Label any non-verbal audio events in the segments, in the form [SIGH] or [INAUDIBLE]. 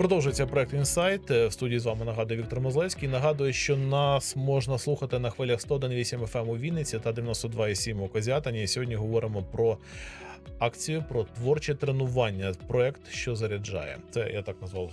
Продовжується проект Інсайт. В студії з вами нагадує Віктор Мозлевський. Нагадую, що нас можна слухати на хвилях 101,8 FM у Вінниці та 92,7 у Козятині. Сьогодні говоримо про акцію про творче тренування. Проект, що заряджає. Це я так назвав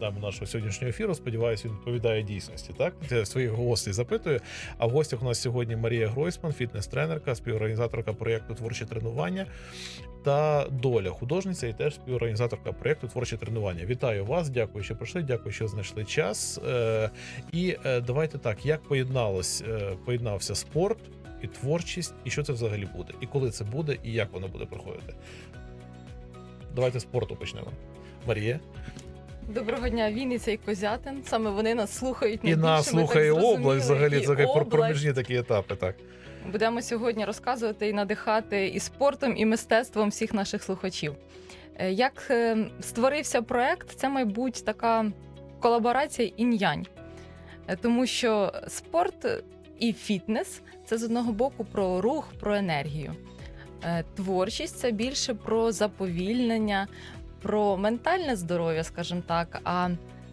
тему нашого сьогоднішнього ефіру. Сподіваюся, він відповідає дійсності. Так я своїх гостей запитую. А в гостях у нас сьогодні Марія Гройсман, фітнес-тренерка, співорганізаторка проєкту Творче тренування та доля художниця і теж співорганізаторка проєкту Творче тренування. Вітаю вас, дякую, що прийшли, дякую, що знайшли час. Е, і е, давайте так, як поєдналось, е, поєднався спорт і творчість, і що це взагалі буде, і коли це буде, і як воно буде проходити. Давайте з спорту почнемо. Марія, Доброго дня, Вінниця і Козятин. Саме вони нас слухають і нас слухає область. Взагалі це про- область. проміжні такі етапи. Так Будемо сьогодні розказувати і надихати і спортом, і мистецтвом всіх наших слухачів. Е, Як е, створився проект, це, мабуть, така колаборація інь-янь. Е, Тому що спорт і фітнес це з одного боку про рух, про енергію. Е, Творчість це більше про заповільнення, про ментальне здоров'я, скажімо так. А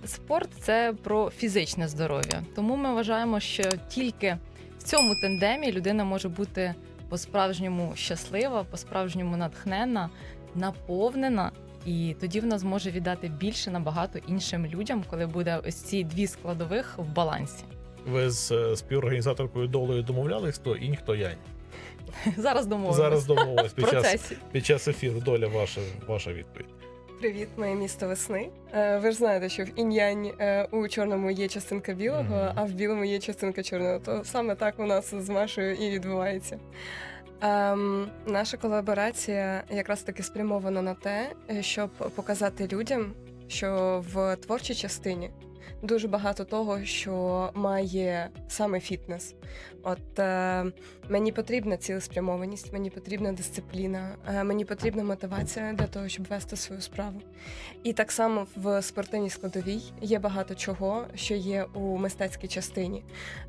спорт це про фізичне здоров'я. Тому ми вважаємо, що тільки в цьому тандемі людина може бути по-справжньому щаслива, по-справжньому натхнена, наповнена. І тоді вона зможе віддати більше набагато іншим людям, коли буде ось ці дві складових в балансі. Ви з е, співорганізаторкою долею домовлялись, хто інь, хто янь. [LAUGHS] Зараз домовимося. Зараз домовились [LAUGHS] під час, під час ефіру. Доля ваша, ваша відповідь. Привіт, моє місто весни. Е, Ви ж знаєте, що в інь-янь е, у чорному є частинка білого, Мгм. а в білому є частинка чорного. То саме так у нас з Машею і відбувається. Ем, наша колаборація якраз таки спрямована на те, щоб показати людям, що в творчій частині дуже багато того, що має саме фітнес. От е, мені потрібна цілеспрямованість, мені потрібна дисципліна, е, мені потрібна мотивація для того, щоб вести свою справу. І так само в спортивній складовій є багато чого, що є у мистецькій частині.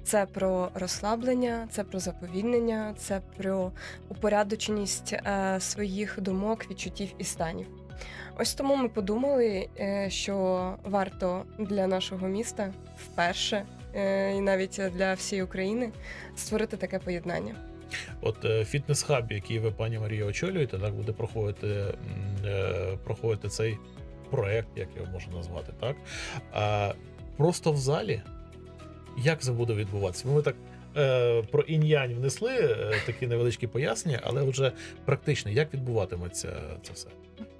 Це про розслаблення, це про заповільнення, це про упорядоченість е, своїх думок, відчуттів і станів. Ось тому ми подумали, е, що варто для нашого міста вперше, е, і навіть для всієї України, створити таке поєднання. От е, фітнес-хаб, який ви, пані Марія, очолюєте, так буде проходити, проходити цей проект, як його можна назвати, так? А просто в залі, як це буде відбуватися? Ми так е, про інь-янь внесли е, такі невеличкі пояснення, але вже практично, як відбуватиметься це все?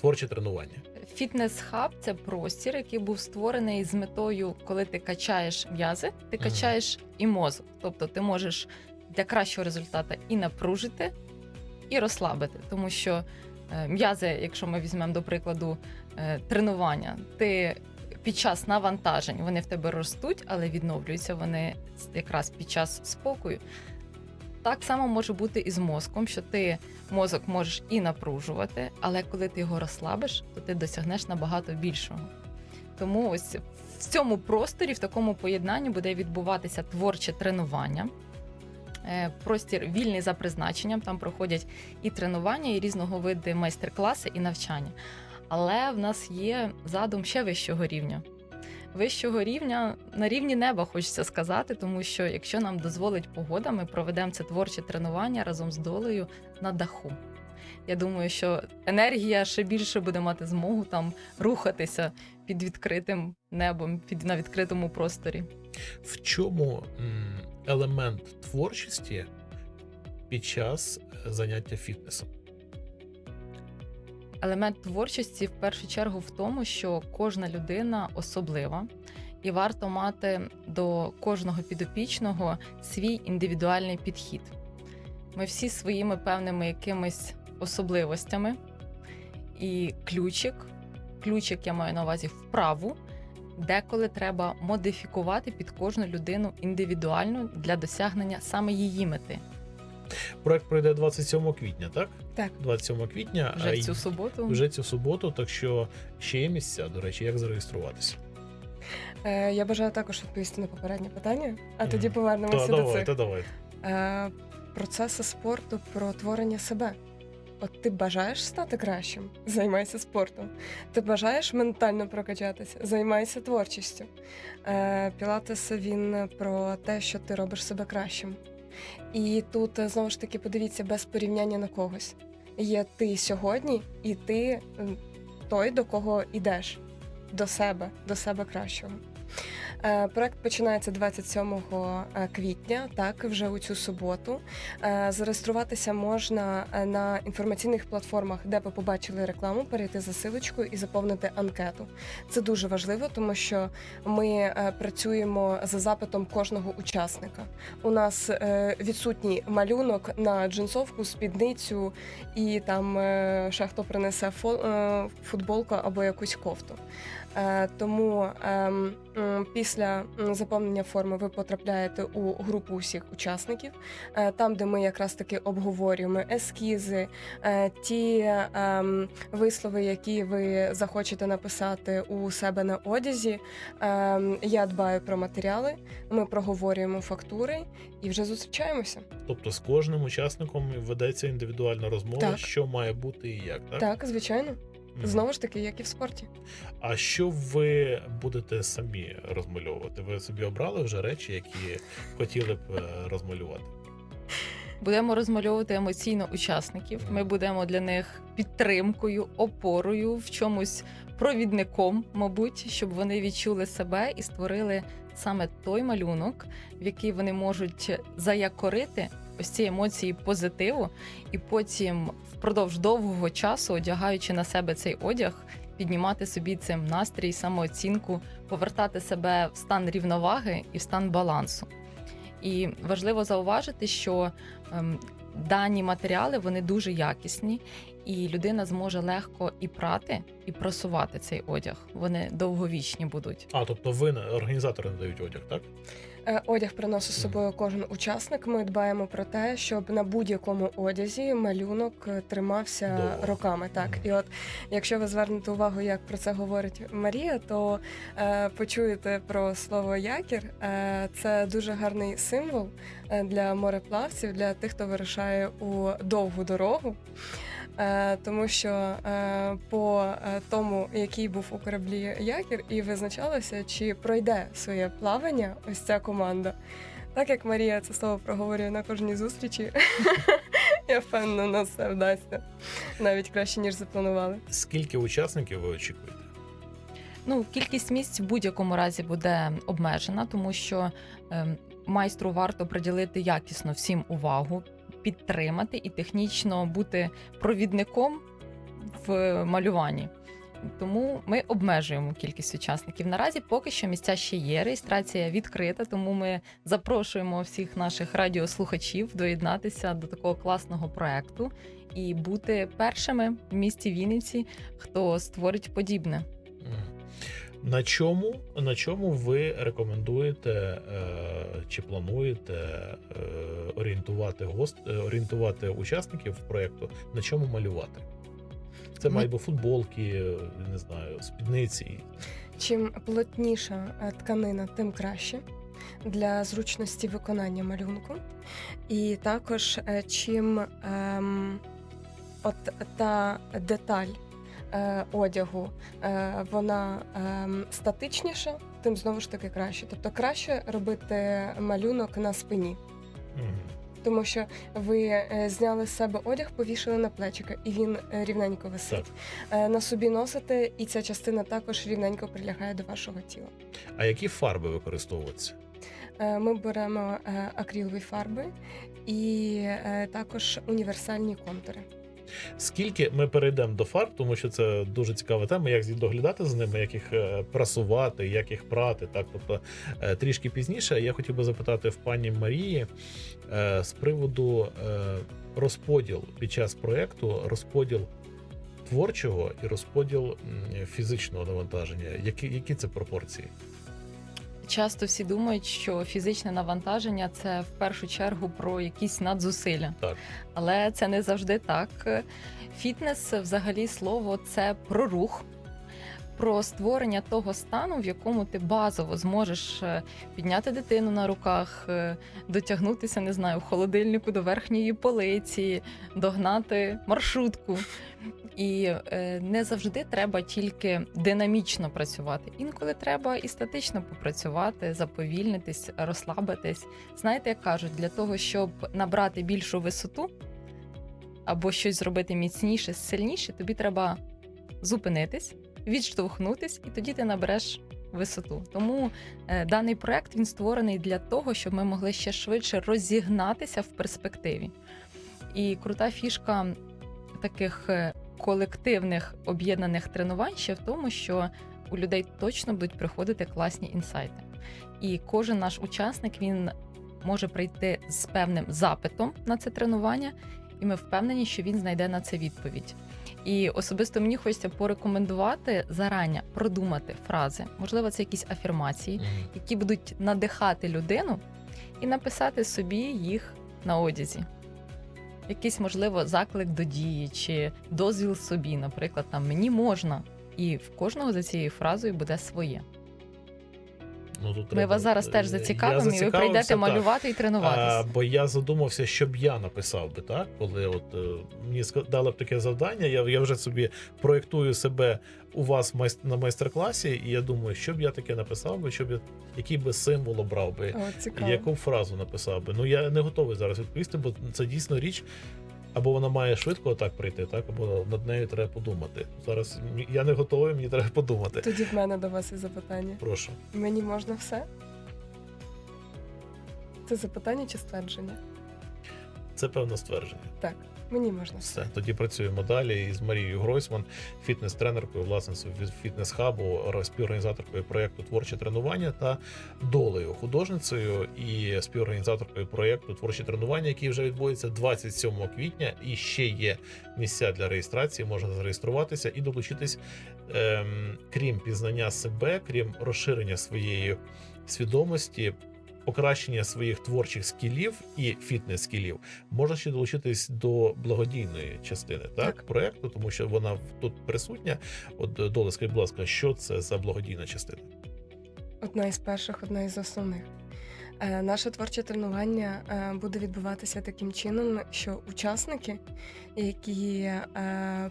Творче тренування. Фітнес-хаб це простір, який був створений з метою, коли ти качаєш м'язи, ти качаєш і мозок. Тобто ти можеш для кращого результату і напружити, і розслабити. Тому що е, м'язи, якщо ми візьмемо до прикладу е, тренування, ти під час навантажень вони в тебе ростуть, але відновлюються вони якраз під час спокою. Так само може бути і з мозком, що ти мозок можеш і напружувати, але коли ти його розслабиш, то ти досягнеш набагато більшого. Тому ось в цьому просторі, в такому поєднанні буде відбуватися творче тренування. Е, Простір вільний за призначенням, там проходять і тренування, і різного види майстер-класи, і навчання. Але в нас є задум ще вищого рівня. Вищого рівня на рівні неба хочеться сказати, тому що якщо нам дозволить погода, ми проведемо це творче тренування разом з долею на даху. Я думаю, що енергія ще більше буде мати змогу там рухатися під відкритим небом, під на відкритому просторі. В чому елемент творчості під час е, заняття фітнесом? Елемент творчості в першу чергу в тому, що кожна людина особлива, і варто мати до кожного підопічного свій індивідуальний підхід. Ми всі своїми певними якимись особливостями, і ключик, ключик я маю на увазі вправу, деколи треба модифікувати під кожну людину індивідуально для досягнення саме її мети. Проект пройде 27 квітня, так? Так. 27 квітня. Вже а цю суботу вже цю суботу, так що ще є місця, до речі, як зареєструватися. Е, Я бажаю також відповісти на попереднє питання, а тоді Та, повернемося до цих. давайте, давайте. Е, Процеси спорту про творення себе. От ти бажаєш стати кращим, займайся спортом. Ти бажаєш ментально прокачатися, займайся творчістю. Е, Пілатес він про те, що ти робиш себе кращим. І тут е, знову ж таки подивіться без порівняння на когось. Є ти сьогодні, і ти той, до кого йдеш, до себе, до себе кращого. Е, Проект починається 27 е, квітня, так вже у цю суботу. Е, Зареєструватися можна на інформаційних платформах, де ви побачили рекламу, перейти за силочкою і заповнити анкету. Це дуже важливо, тому що ми працюємо за запитом кожного учасника. У нас відсутній малюнок на джинсовку, спідницю і там е, ще хто принесе футболку або якусь кофту. Е, Тому ем, після заповнення форми ви потрапляєте у групу усіх учасників, е, там, де ми якраз таки обговорюємо ескізи, е, ті ем, вислови, які ви захочете написати у себе на одязі. Ем, Я дбаю про матеріали, ми проговорюємо фактури і вже зустрічаємося. Тобто з кожним учасником ведеться індивідуальна розмова, Так. що має бути і як, так? Так, звичайно. Знову ж таки, як і в спорті. А що ви будете самі розмальовувати? Ви собі обрали вже речі, які хотіли б е, розмалювати? Будемо розмальовувати емоційно учасників. Ми будемо для них підтримкою, опорою, в чомусь провідником, мабуть, щоб вони відчули себе і створили саме той малюнок, в який вони можуть заякорити ось ці емоції позитиву, і потім впродовж довгого часу, одягаючи на себе цей одяг, піднімати собі цим настрій, самооцінку, повертати себе в стан рівноваги і в стан балансу. І важливо зауважити, що ем, дані матеріали вони дуже якісні, і людина зможе легко і прати, і просувати цей одяг. Вони довговічні будуть. А, тобто ви організатори надають одяг, так? Е, Одяг приносить з собою кожен учасник. Ми дбаємо про те, щоб на будь-якому одязі малюнок е, тримався Довго. роками. Так, і от якщо ви звернете увагу, як про це говорить Марія, то е, почуєте про слово якір. Е, це дуже гарний символ е, для мореплавців, для тих, хто вирушає у довгу дорогу. Е, тому що е, по е, тому, який був у кораблі якір, і визначалося, чи пройде своє плавання ось ця команда. Так як Марія це слово проговорює на кожній зустрічі, [LAUGHS] я впевнена, у нас все вдасться навіть краще, ніж запланували. Скільки учасників ви очікуєте? Ну, кількість місць в будь-якому разі буде обмежена, тому що ем, майстру варто приділити якісно всім увагу, підтримати і технічно бути провідником в малюванні. Тому ми обмежуємо кількість учасників. Наразі поки що місця ще є. Реєстрація відкрита, тому ми запрошуємо всіх наших радіослухачів доєднатися до такого класного проекту і бути першими в місті Вінниці, хто створить подібне. На чому, на чому ви рекомендуєте е, чи плануєте е, орієнтувати гост, е, орієнтувати учасників проєкту, на чому малювати? Це Ми- мають бути футболки, е, не знаю, спідниці. Чим плотніша е, тканина, тим краще для зручності виконання малюнку. І також чим ем, от та деталь е, одягу е, вона ем, статичніша, тим знову ж таки краще. Тобто краще робити малюнок на спині. Тому що ви е, зняли з себе одяг, повішали на плечика, і він е, рівненько висить. Е, На собі носите, і ця частина також рівненько прилягає до вашого тіла. А які фарби використовуються? Е, Ми беремо е, акрилові фарби і е, також універсальні контури. Скільки ми перейдемо до фарб, тому що це дуже цікава тема, як доглядати за ними, як їх е, прасувати, як їх прати. Так, тобто е, трішки пізніше я хотів би запитати в пані Марії е, з приводу розподіл під час проекту, розподіл творчого і розподіл фізичного навантаження. Які, які це пропорції? Часто всі думають, що фізичне навантаження це в першу чергу про якісь надзусилля. Так. Але це не завжди так. Фітнес, взагалі, слово це про рух, про створення того стану, в якому ти базово зможеш е, підняти дитину на руках, е, дотягнутися, не знаю, в холодильнику до верхньої полиці, догнати маршрутку. І е, не завжди треба тільки динамічно працювати. Інколи треба і статично попрацювати, заповільнитись, розслабитись. Знаєте, як кажуть, для того, щоб набрати більшу висоту або щось зробити міцніше, сильніше, тобі треба зупинитись, відштовхнутись, і тоді ти набереш висоту. Тому е, даний проект він створений для того, щоб ми могли ще швидше розігнатися в перспективі. І крута фішка таких е, колективних об'єднаних тренувань ще в тому, що у людей точно будуть приходити класні інсайти. І кожен наш учасник він може прийти з певним запитом на це тренування, і ми впевнені, що він знайде на це відповідь. І особисто мені хочеться порекомендувати зарані продумати фрази, можливо, це якісь афірмації, які будуть надихати людину, і написати собі їх на одязі. Якийсь, можливо, заклик до дії чи дозвіл собі, наприклад, там мені можна. І в кожного за цією фразою буде своє. Ну, тут Ми треба- вас зараз теж е, зацікавимо, і ви прийдете так. малювати і тренуватися. бо я задумався, що б я написав би, так? Коли от е, мені дали б таке завдання, я, я вже собі проєктую себе у вас на майстер-класі, і я думаю, що б я таке написав би, щоб я, який би символ обрав би, О, яку фразу написав би. Ну я не готовий зараз відповісти, бо це дійсно річ. Або вона має швидко так прийти, так, або над нею треба подумати. Зараз я не готовий, мені треба подумати. Тоді в мене до вас є запитання. Прошу. Мені можна все? Це запитання чи ствердження? Це певне ствердження. Так, мені можна все. Тоді працюємо далі із Марією Гройсман, фітнес-тренеркою, власницею фітнес-хабу, співорганізаторкою проєкту Творче тренування та долею художницею і співорганізаторкою проєкту Творчі тренування, який вже відбудеться 27 квітня. І ще є місця для реєстрації. Можна зареєструватися і долучитись, ем, крім пізнання себе, крім розширення своєї свідомості. Покращення своїх творчих скілів і фітнес-скілів можна ще долучитись до благодійної частини так, Так. проекту, тому що вона тут присутня. От е, Доле, скажіть, будь ласка, що це за благодійна частина? Одна із перших, одна із основних. Е, Наше творче тренування е, буде відбуватися таким чином, що учасники, які е,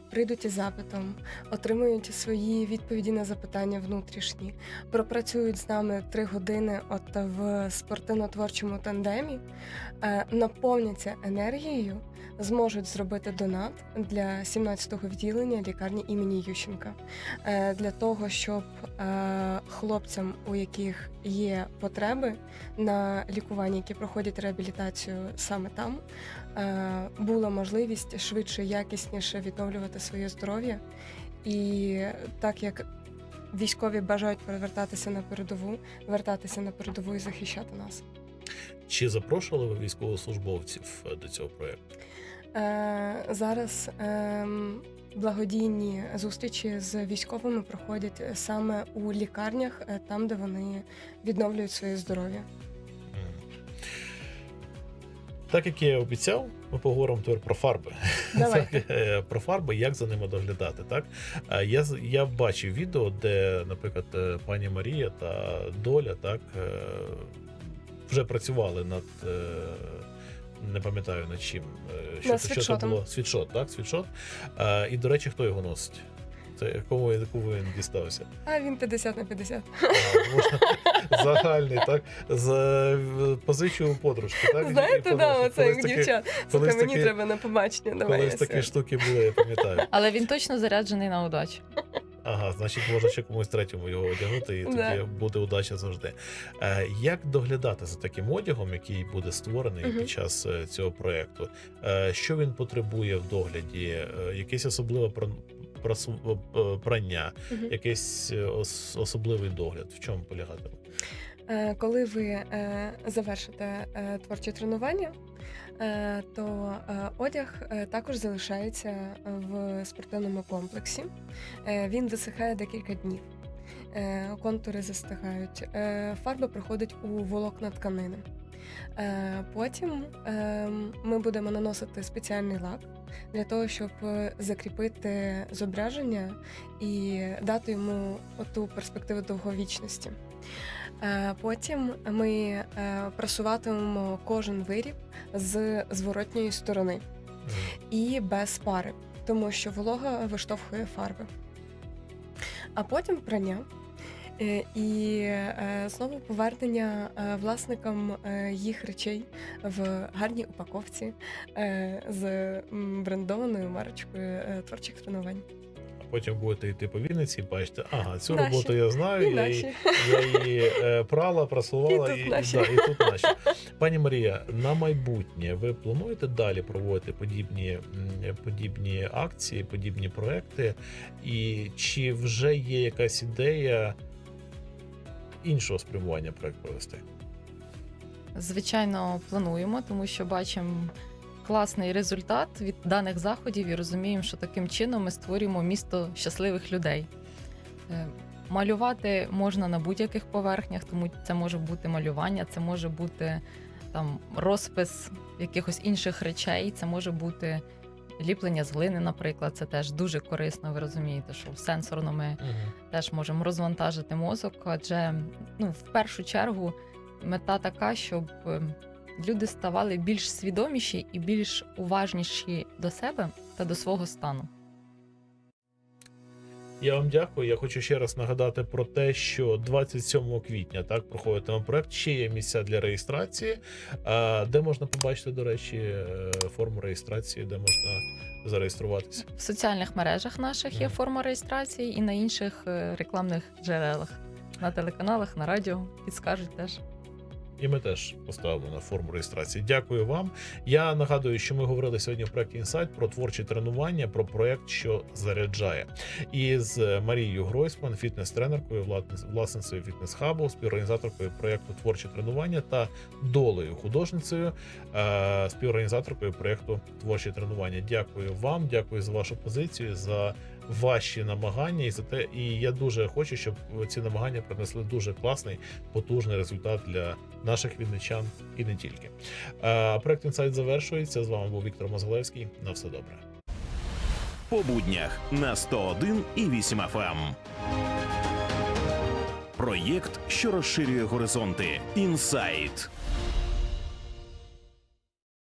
прийдуть із запитом, отримують свої відповіді на запитання внутрішні, пропрацюють з нами три години от в спортивно-творчому тандемі, е, наповняться енергією, зможуть зробити донат для 17-го відділення лікарні імені Ющенка е, для того, щоб е, хлопцям, у яких є потреби на лікування, які проходять реабілітацію саме там, була можливість швидше, якісніше відновлювати своє здоров'я. І так як військові бажають повертатися на передову, вертатися на передову і захищати нас. Чи запрошували ви військовослужбовців е, до цього проекту? Е, зараз ем, благодійні зустрічі з військовими проходять саме у лікарнях, е, там, де вони відновлюють своє здоров'я. Так як я і обіцяв, ми поговоримо тепер про фарби. [LAUGHS] Е, про фарби, як за ними доглядати. Так Е, я я бачив відео, де, наприклад, е, пані Марія та Доля так вже працювали над. Не пам'ятаю над чим. Що, це, було? Світшот, так? Світшот. І, до речі, хто його носить? Це кому, кому він дістався? А він 50 на 50. А, можна загальний, так? З позичу подружки, так? Знаєте, да, оце як дівчат. Слухай, мені такі- треба на побачення. Давай Колись такі сяду. штуки були, я пам'ятаю. Але він точно заряджений на удачу. Ага, значить, можна ще комусь третьому його одягнути, і тоді Да. буде удача завжди. Е, як доглядати за таким одягом, який буде створений Мгм. під час е, цього проєкту? Е, що він потребує в догляді? Е, якесь особливе е, прання, Мгм. якийсь е, ос- особливий догляд? В чому полягатиме? Е, Коли ви е, завершите е, творче тренування, е, то е, одяг е, також залишається в спортивному комплексі. Е, Він висихає декілька днів. Е, Контури застигають. Е, Фарба проходить у волокна тканини. Е, Потім е, ми будемо наносити спеціальний лак для того, щоб е, закріпити зображення і дати йому оту перспективу довговічності. Е, Потім ми е, просуватимемо кожен виріб з зворотньої сторони і без пари, тому що волога виштовхує фарби. А потім прання. Е, І е, знову повернення е, власникам їх речей в гарній упаковці з брендованою марочкою творчих тренувань. Потім будете йти по Вінниці і бачите, ага, цю Наші. роботу я знаю, І я її, я її прала, прасувала І тут наші. Да, і тут наші. Пані Марія, на майбутнє ви плануєте далі проводити подібні, подібні акції, подібні проекти? І чи вже є якась ідея іншого спрямування проект провести? Звичайно, плануємо, тому що бачимо класний результат від даних заходів і розуміємо, що таким чином ми створюємо місто щасливих людей. Е, Малювати можна на будь-яких поверхнях, тому це може бути малювання, це може бути там розпис якихось інших речей, це може бути ліплення з глини, наприклад. Це теж дуже корисно. Ви розумієте, що сенсорно ми теж можемо розвантажити мозок, адже ну, в першу чергу мета така, щоб е, люди ставали більш свідоміші і більш уважніші до себе та до свого стану. Я вам дякую. Я хочу ще раз нагадати про те, що 27 квітня так проходитиме проект. Ще є місця для реєстрації. Де можна побачити, до речі, е, форму реєстрації, де можна зареєструватися. В соціальних мережах наших є форма реєстрації і на інших е, рекламних джерелах, на телеканалах, на радіо підскажуть теж. І ми теж поставимо на форму реєстрації. Дякую вам. Я нагадую, що ми говорили сьогодні в проєкті Інсайт про творчі тренування, про проєкт, що заряджає. І з Марією Гройсман, фітнес-тренеркою, власниц- власницею фітнес-хабу, співорганізаторкою проєкту Творчі тренування та долею художницею, е, співорганізаторкою проєкту Творчі тренування. Дякую вам, дякую за вашу позицію, за ваші намагання і за те. І я дуже хочу, щоб ці намагання принесли дуже класний потужний результат для наших вінничан і не тільки. Е, Проект інсайт завершується. З вами був Віктор Мозголевський. На все добре. по буднях на 101 і 8 FM. Проєкт, що розширює горизонти. Інсайт.